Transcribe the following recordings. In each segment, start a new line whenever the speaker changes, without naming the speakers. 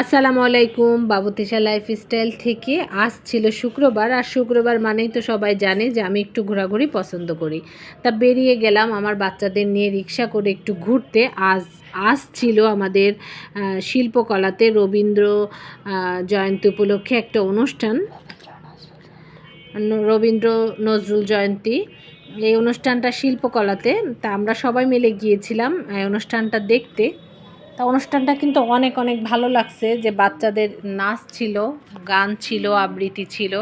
আসসালামু আলাইকুম বাবুতিশা লাইফস্টাইল থেকে আজ ছিল শুক্রবার, আর শুক্রবার মানেই তো সবাই জানে যে আমি একটু ঘোরাঘুরি পছন্দ করি। তা বেরিয়ে গেলাম আমার বাচ্চাদের নিয়ে রিক্সা করে একটু ঘুরতে। আজ আজ ছিল আমাদের শিল্পকলাতে রবীন্দ্র জয়ন্তী উপলক্ষে একটা অনুষ্ঠান। রবীন্দ্র নজরুল জয়ন্তী। এই অনুষ্ঠানটা শিল্পকলাতে, তা আমরা সবাই মিলে গিয়েছিলাম, এই অনুষ্ঠানটা দেখতে। তা অনুষ্ঠানটা কিন্তু অনেক অনেক ভালো লাগছে যে বাচ্চাদের নাচ ছিল, গান ছিল, আবৃত্তি ছিল,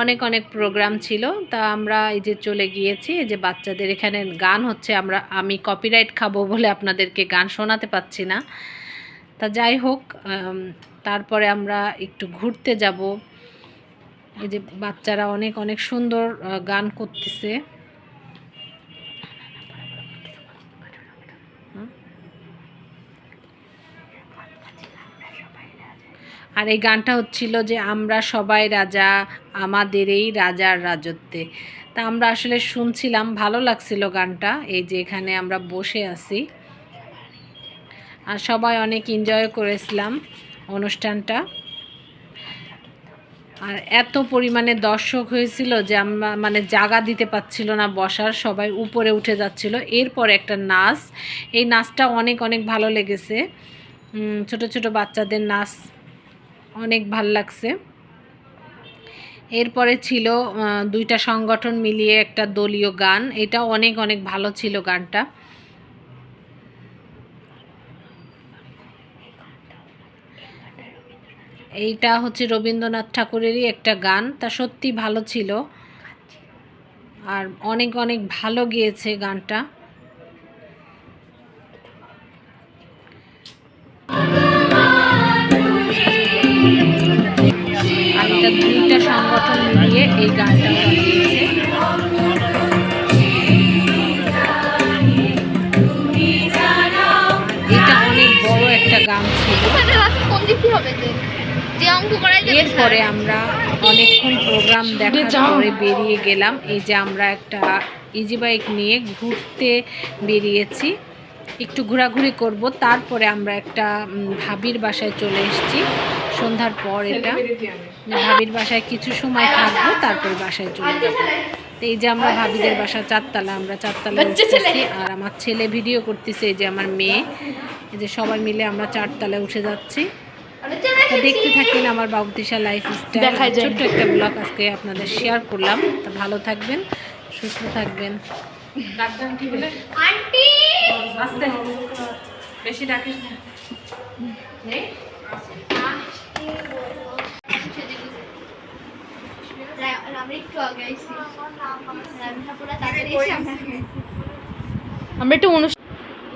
অনেক অনেক প্রোগ্রাম ছিল। তা আমরা এই যে চলে গিয়েছি, এই যে বাচ্চাদের এখানে গান হচ্ছে, আমরা, আমি কপিরাইট খাব বলে আপনাদেরকে গান শোনাতে পাচ্ছি না। তা যাই হোক তারপরে আমরা একটু ঘুরতে যাব। এই যে বাচ্চারা অনেক অনেক সুন্দর গান করতেছে। আর এই গানটা হচ্ছিল যে আমরা সবাই রাজা আমাদের এই রাজার রাজত্বে। তা আমরা আসলে শুনছিলাম, ভালো লাগছিল গানটা, এই যে এখানে আমরা বসে আছি। আর সবাই অনেক এনজয় করেছিলাম অনুষ্ঠানটা। আর এত পরিমাণে দর্শক হয়েছিল যে আমরা মানে জায়গা দিতে পারছিল না বসার, সবাই উপরে উঠে যাচ্ছিল। এরপর একটা নাচ, এই নাচটা অনেক অনেক ভালো লেগেছে। ছোট ছোট বাচ্চাদের নাচ অনেক ভালো লাগছে। এরপরে ছিল দুইটা সংগঠন মিলিয়ে একটা দলীয় গান। এটা অনেক অনেক ভালো ছিল গানটা। এইটা হচ্ছে রবীন্দ্রনাথ ঠাকুরেরই একটা গান। তা সত্যি ভালো ছিল। আর অনেক অনেক ভালো গিয়েছে গানটা। দুইটা সংগঠন মিলিয়ে এই গানটা এটা অনেক বড় একটা গান ছিল।
ওখানে রাস্তা কোন দিক দিয়ে হবে যে? যে অঙ্ক করাই যাবে
এরপরে আমরা অনেকক্ষণ প্রোগ্রাম দেখার পরে বেরিয়ে গেলাম। এই যে আমরা একটা ইজি বাইক নিয়ে ঘুরতে বেরিয়েছি। একটু ঘোরাঘুরি করব। তারপরে আমরা একটা ভাবির বাসায় চলে এসেছি। সন্ধ্যার পর এটা। ভাবির বাসায় কিছু সময় থাকব তারপরে বাসায় চলে যাব। তো এই যে আমরা ভাবিদের বাসা চারতলা আমরা চারতলা উঠতেছি আর আমার ছেলে ভিডিও করতেছে এই যে আমার মেয়ে। এই যে সবাই মিলে আমরা চারতলায় উঠে যাচ্ছি। দেখতে থাকেন আমার বাবুতিশা লাইফ স্টাইল। ছোট্ট একটা ব্লগ আজকে আপনাদের শেয়ার করলাম। তা ভালো থাকবেন সুস্থ থাকবেন।
আন্টি!
আস্তে। বেশি ডাকিস না।
আমরা একটু অনুষ্ঠান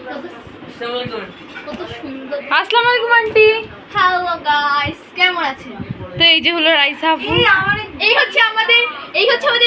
কত- কত সুন্দর।
আসসালামু আলাইকুম আন্টি।
হ্যালো গাইস কেমন আছেন?
তো এই যে হলো রাইসা আপু।
এই হচ্ছে আমাদের এই হচ্ছে আমাদের